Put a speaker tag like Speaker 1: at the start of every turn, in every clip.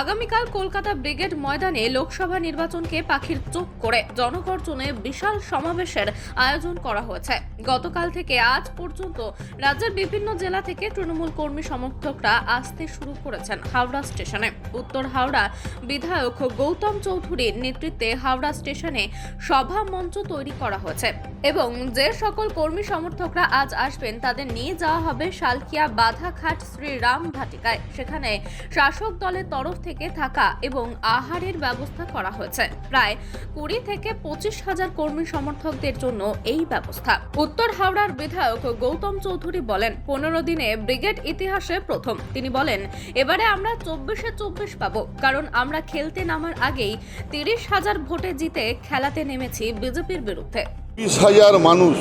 Speaker 1: আগামীকাল কলকাতা ব্রিগেড ময়দানে লোকসভা নির্বাচনকে পাখির চোখ করে জনগর্জনে বিশাল সমাবেশের আয়োজন করা হয়েছে। গতকাল থেকে আজ পর্যন্ত রাজ্যের বিভিন্ন জেলা থেকে তৃণমূল কর্মী সমর্থকরা আসতে শুরু করেছেন হাওড়া স্টেশনে। উত্তর হাওড়া বিধায়ক গৌতম চৌধুরীর নেতৃত্বে হাওড়া স্টেশনে সভা মঞ্চ তৈরি করা হয়েছে। এবং যে সকল কর্মী সমর্থকরা আজ আসবেন, তাদের নিয়ে যাওয়া হবে শালকিয়া বাধাঘাট শ্রীরাম ভাটিকায়। সেখানে শাসক দলের তরফ থেকে থাকা এবং আহারের ব্যবস্থা করা হয়েছে। প্রায় কুড়ি থেকে পঁচিশ হাজার কর্মী সমর্থকদের জন্য এই ব্যবস্থা। উত্তর হাওড়ার বিধায়ক গৌতম চৌধুরী বলেন, পনেরো দিনে ব্রিগেড ইতিহাসে প্রথম। তিনি বলেন, এবারে আমরা চব্বিশে চব্বিশ পাবো, কারণ আমরা খেলতে নামার আগেই তিরিশ হাজার ভোটে জিতে খেলাতে নেমেছি বিজেপির বিরুদ্ধে।
Speaker 2: বিশ হাজার মানুষ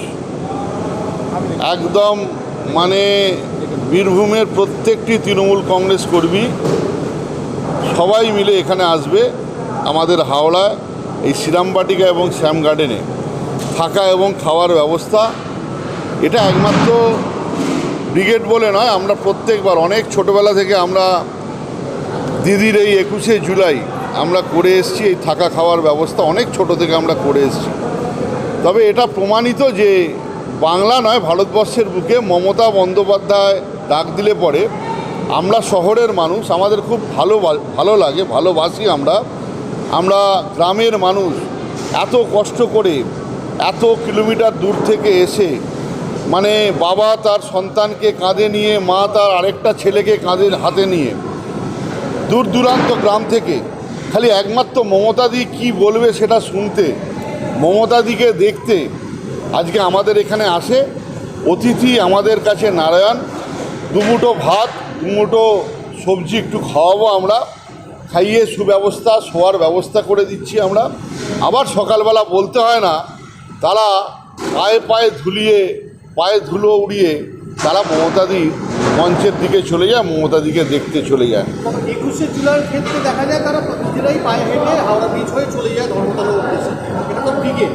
Speaker 2: একদম মানে বীরভূমের প্রত্যেকটি তৃণমূল কংগ্রেস কর্মী সবাই মিলে এখানে আসবে আমাদের হাওড়ায়, এই শ্রীরামবাটিকা এবং শ্যাম গার্ডেনে থাকা এবং খাওয়ার ব্যবস্থা। এটা একমাত্র ব্রিগেড বলে নয়, আমরা প্রত্যেকবার, অনেক ছোটবেলা থেকে আমরা দিদির এই একুশে জুলাই আমরা করে এসেছি, এই থাকা খাওয়ার ব্যবস্থা অনেক ছোট থেকে আমরা করে এসেছি। তবে এটা প্রমাণিত যে বাংলা নয়, ভারতবর্ষের বুকে মমতা বন্দ্যোপাধ্যায় ডাক দিলে পরে আমরা শহরের মানুষ, আমাদের খুব ভালো ভালো লাগে, ভালোবাসি আমরা। আমরা গ্রামের মানুষ, এত কষ্ট করে, এত কিলোমিটার দূর থেকে এসে মানে বাবা তার সন্তানকে কাঁধে নিয়ে, মা তার আরেকটা ছেলেকে কাঁধে, হাতে নিয়ে, দূর দূরান্ত গ্রাম থেকে, খালি একমাত্র মমতাদি কি বলবে সেটা শুনতে মমতাদিকে দেখতে আজকে আমাদের এখানে আসে। অতিথি আমাদের কাছে নারায়ণ। দুমুটো ভাত দুমুটো সবজি একটু খাওয়াবো আমরা। খাইয়ে সুব্যবস্থা, শোয়ার ব্যবস্থা করে দিচ্ছি আমরা। আবার সকালবেলা বলতে হয় না, তারা পায়ে পায়ে ধুলিয়ে, পায়ে ধুলো উড়িয়ে তারা মমতাদি মঞ্চের দিকে চলে যায়, মমতাদিকে দেখতে চলে যায়।
Speaker 3: একুশে জুলাইয়ের ক্ষেত্রে দেখা যায় তারা নিজেরাই পায়ে হেঁটে হাওড়া ব্রিজ হয়ে চলে যায় ধর্মতলার উদ্দেশ্যে এটা তো ব্রিগেড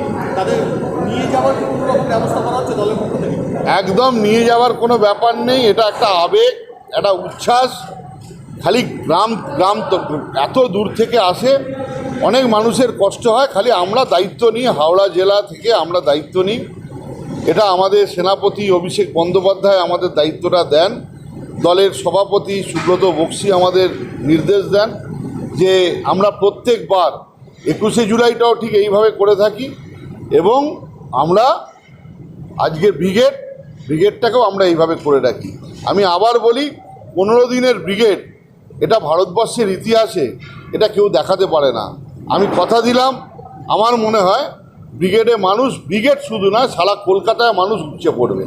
Speaker 3: তাদের নিয়ে যাওয়ার কোনো ব্যবস্থা করা হচ্ছে দলের পক্ষ থেকে?
Speaker 2: একদম নিয়ে যাওয়ার কোনো ব্যাপার নেই, এটা একটা আবেগ, একটা উচ্ছ্বাস। খালি গ্রাম গ্রাম তো এত দূর থেকে আসে, অনেক মানুষের কষ্ট হয়, খালি আমরা দায়িত্ব নিই, হাওড়া জেলা থেকে আমরা দায়িত্ব নিই। এটা আমাদের সেনাপতি অভিষেক বন্দ্যোপাধ্যায় আমাদের দায়িত্বটা দেন। দলের সভাপতি সুব্রত বক্সি আমাদের নির্দেশ দেন যে আমরা প্রত্যেকবার একুশে জুলাইটাও ঠিক এইভাবে করে থাকি। এবং আমরা আজকে ব্রিগেড ব্রিগেডটাকেও আমরা এইভাবে করে রাখি। আমি আবার বলি পনেরো দিনের ব্রিগেড এটা ভারতবর্ষের ইতিহাসে এটা কেউ দেখাতে পারে না। আমি কথা দিলাম আমার মনে হয় ব্রিগেডে মানুষ ব্রিগেড শুধু নয় সারা কলকাতায় মানুষ উচ্চে পড়বে।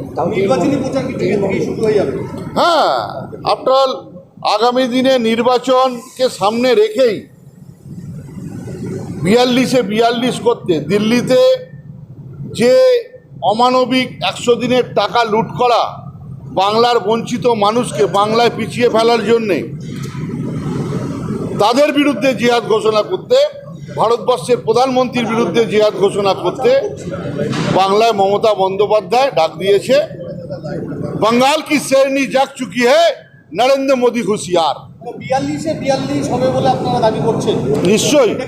Speaker 3: হয়ে যাবে?
Speaker 2: হ্যাঁ আফটার আগামী দিনে নির্বাচনকে সামনে রেখেই বিয়াল্লিশে বিয়াল্লিশ করতে দিল্লিতে যে অমানবিক একশো দিনের টাকা লুট করা বাংলার বঞ্চিত মানুষকে বাংলায় পিছিয়ে ফেলার জন্যে তাদের বিরুদ্ধে জিহাদ ঘোষণা করতে ভারতবর্ষের প্রধানমন্ত্রীর বিরুদ্ধে জিহাদ ঘোষণা করতে বাংলায় মমতা বন্দ্যোপাধ্যায় ডাক দিয়েছে बंगाल की शेरनी जाग चुकी है नरेंद्र मोदी होशियार
Speaker 3: বিয়াল্লিশে বিয়াল্লিশ হবে বলে আপনারা দাবি করছেন।
Speaker 2: নিশ্চয়ই।
Speaker 3: এটা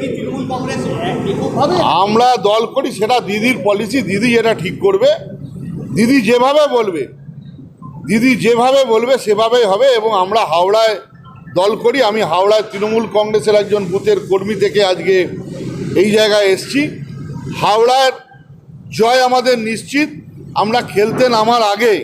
Speaker 2: আমরা দল করি সেটা দিদির পলিসি দিদি যেটা ঠিক করবে দিদি যেভাবে বলবে দিদি যেভাবে বলবে সেভাবেই হবে এবং আমরা হাওড়ায় দল করি আমি হাওড়ায় তৃণমূল কংগ্রেসের একজন বুথের কর্মী থেকে আজকে এই জায়গায় এসছি। হাওড়ার জয় আমাদের নিশ্চিত আমরা খেলতে নামার আগে